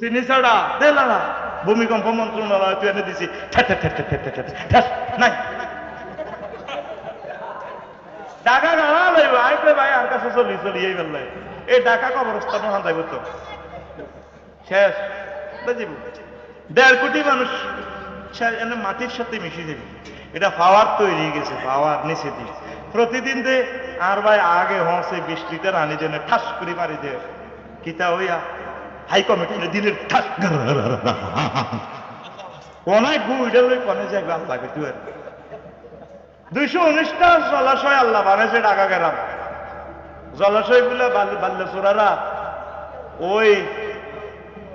চিনি ছাড়া দে লাড়া ভূমিকম্প মন্ত্রণালয় তুই এনে দিছি। নাই। ডাকা গাড়া আইতে ভাই, আর কাছে চলি চলি, এই বেলায়। এই ডাকা কবরস্থান হান যাইব তো। শেষ বুঝিব দেড় কোটি মানুষ এনে মাটির সাথে মিশে যাবে এটা পাওয়ার তৈরি গেছে, পাওয়ার নিচে দিয়ে প্রতিদিন দে আর ভাই আগে হসে লিটার আনি জন্য ঠাস করে মারি দে। কিতা হইয়া? হাই কমিটি দিনের ঠাস অনেক গু লই কনে তুই আর দুইশো উনিশটা জলাশয় আল্লাহ বানাইছে ঢাকা জলাশয়গুলা বাল্য চোরারা ওই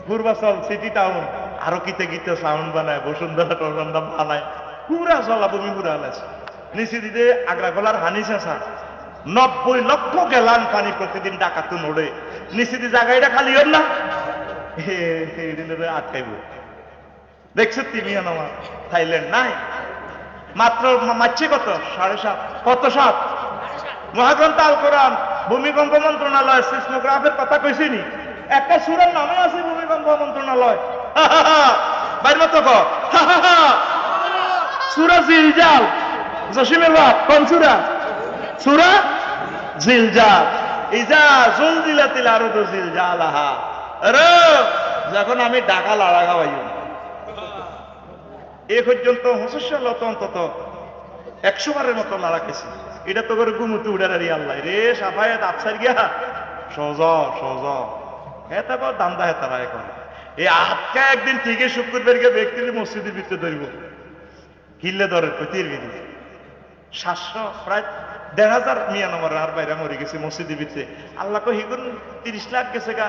পূর্বাচল সিটি টাউন আরও কিতে কিতে সাউন্ড বানায়, বসুন্ধরা টসুন্ধরা বানায়। পুরা জলাভূমি পুরা আছে নিচে দিতে আগ্রা গলার হানি চেঁচা নব্বই লক্ষ গেলান পানি প্রতিদিন ডাকাতু নড়ে। নিচে দিয়ে জায়গাটা খালি হল না। আটকাইব দেখছ তুমি আমার থাইল্যান্ড নাই মাত্র মারছে কত সাড়ে সাত কত সাত মহাগ্রন্থ আল কোরআন ভূমিকম্প মন্ত্রণালয় সিসমোগ্রাফের কথা কইছি নি একটা সুরের নামে আছে ভূমিকম্প মন্ত্রণালয় বাইর মতো সুরা জিলজাল জসিমের বাপ কোন সুরা সুরা জিলজাল ইজা জুল দিলা তিল যখন আমি ডাকা লাড়া খাওয়াই এ পর্যন্ত হসস্যালত অন্তত একশো বারের মতো লাড়া খেয়েছি এটা তো করে গুমুতে উড়ে রে আল্লাহ। রে সাফায়াত আফসার গিয়া। সহজ সহজ। এটা কর দান্দা হেতারা এখন। এই আটকা একদিন ঠিকই শুক্রবার গিয়ে ব্যক্তির মসজিদের ভিতরে ধরব। কিল্লে ধরে প্রতির বিধি সাতশো, প্রায় দেড় হাজার মিয়া নম্বর আর বাইরে মরে গেছে মসজিদের ভিতরে। আল্লাহ কো হিগুন তিরিশ লাখ গেছে গা।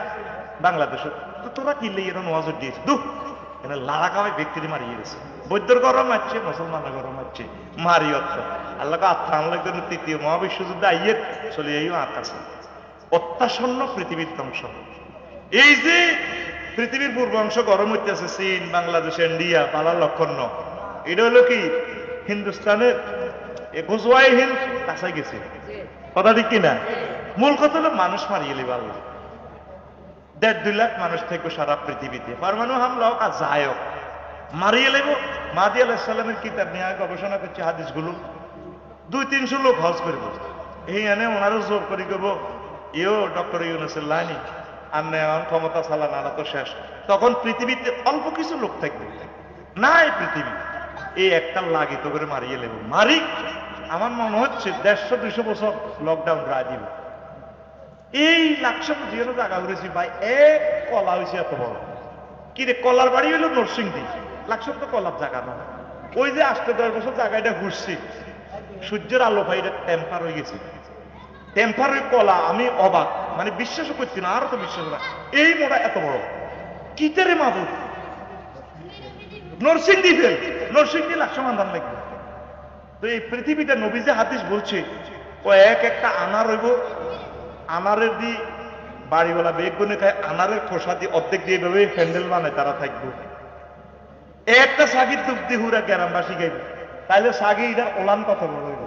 বাংলাদেশে। তো তোরা কিনলে এরা নজর দিয়েছে দু ব্যক্তির মারিয়ে গেছে বৈদ্যর গরম আছে মুসলমানের গরম আছে মারি অর্থ আল্লাহ আত্মা তৃতীয় মহাবিশ্বযুদ্ধ আইয়ে চলে যাইও আকাশে। পৃথিবীর ধ্বংস। এই যে পৃথিবীর পূর্বাংশ গরম হইতেছে, চীন, বাংলাদেশ, ইন্ডিয়া, পালার লক্ষণ। এটা হলো কি? হিন্দুস্তানের গোজওয়াই হিন্দ গেছে কথা ঠিক কিনা? মূল কথা হলো মানুষ মারিয়ে লিবা আল্লাহ। দেড় দুই লাখ মানুষ থেকে সারা পৃথিবীতে। পরমাণু হামলা হোক আর যায় হোক, মারিয়ে লেব। মাদি আলাহিসাল্লামের কিতাব নিয়ে গবেষণা করছে, হাদিসগুলো। দুই তিনশো লোক হজ করব এই এনে ওনারও জোর করি করব ইও ডক্টর ইউনুসের লাইনি, আর নেওয়ার ক্ষমতা চালান আনা তো শেষ। তখন পৃথিবীতে অল্প কিছু লোক থাকবে। নাই পৃথিবী। এই একটা লাগিত করে মারিয়ে লেব। মারি, আমার মনে হচ্ছে দেড়শো দুইশো বছর লকডাউন রায় দিব। এই লাকশো জিরো জায়গা ঘুরেছি ভাই, এক কলা হয়েছে এত বড়। কি রে, কলার বাড়ি হলো নরসিংদী? লাকশো তো কলার জায়গা না। ওই যে আষ্ট দশ বছর জায়গাটা ঘুরছি, সূর্যের আলো ভাই, এটা টেম্পার হয়ে গেছে। টেম্পার ওই কলা, আমি অবাক। মানে বিশ্বাসও করছি না আরও তো বিশ্বাস না এই মোটা এত বড়। কিতারে মাবুদ নরসিংদী ফেল। নরসিংদী লাকশো মান্ধান লাগবে। তো এই পৃথিবীতে নবী যে হাদিস বলছে ও এক একটা আনা হইব আনারের দি বাড়িওয়ালা বেগুনে খায়, আনারের খোসা দিয়ে অর্ধেক দিয়ে এভাবে হ্যান্ডেল বানায়, তারা থাকবে। একটা সাগির দিয়ে হুরা গ্রামবাসী গাইবে তাইলে সাগি এটার ওলান কথা হইব